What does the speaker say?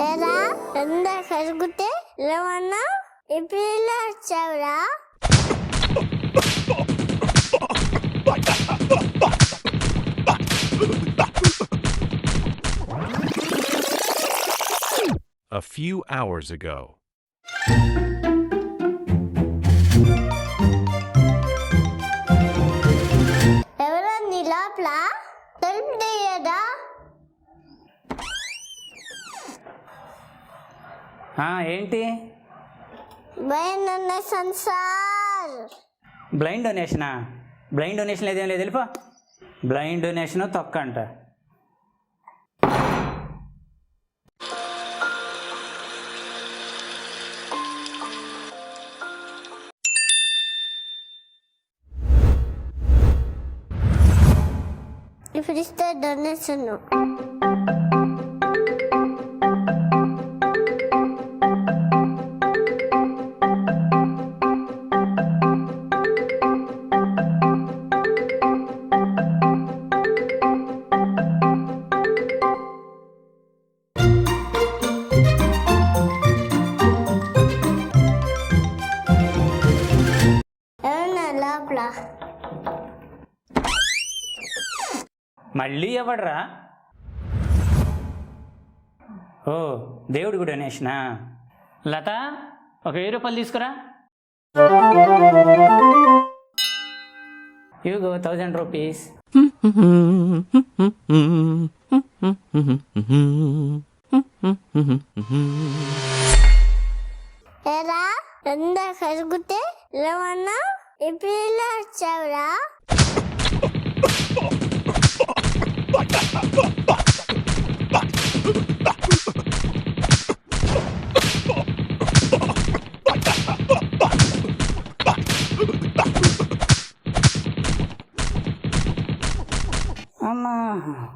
ఎరా ఎండ కరుగుతే ఏమన్నా ఇప్పుడు ఇలా వచ్చావురా? A few hours ago. ఎవరో నీ లోపల? తలుపు తీయదా ఏంటి? భయం ఉన్న సంసార్ బ్లైండ్ డొనేషనా బ్లైండ్ డొనేషన్ లేదేం లేదు వెళ్ళిపో. బ్లైండ్ డొనేషన్ తొక్క అంట ఇప్పుడు ఇస్తే డొనేషన్ మళ్ళీ ఎవడ్రా? ఓ దేవుడికి డొనేషనా లత ఒక వెయ్యి రూపాయలు తీసుకురా. యూగో థౌజండ్ రూపీస్ ఎరా ఎండ కరుగుతే ఏమన్నా ఇప్పుడు ఇలా వచ్చావురా అమ్మా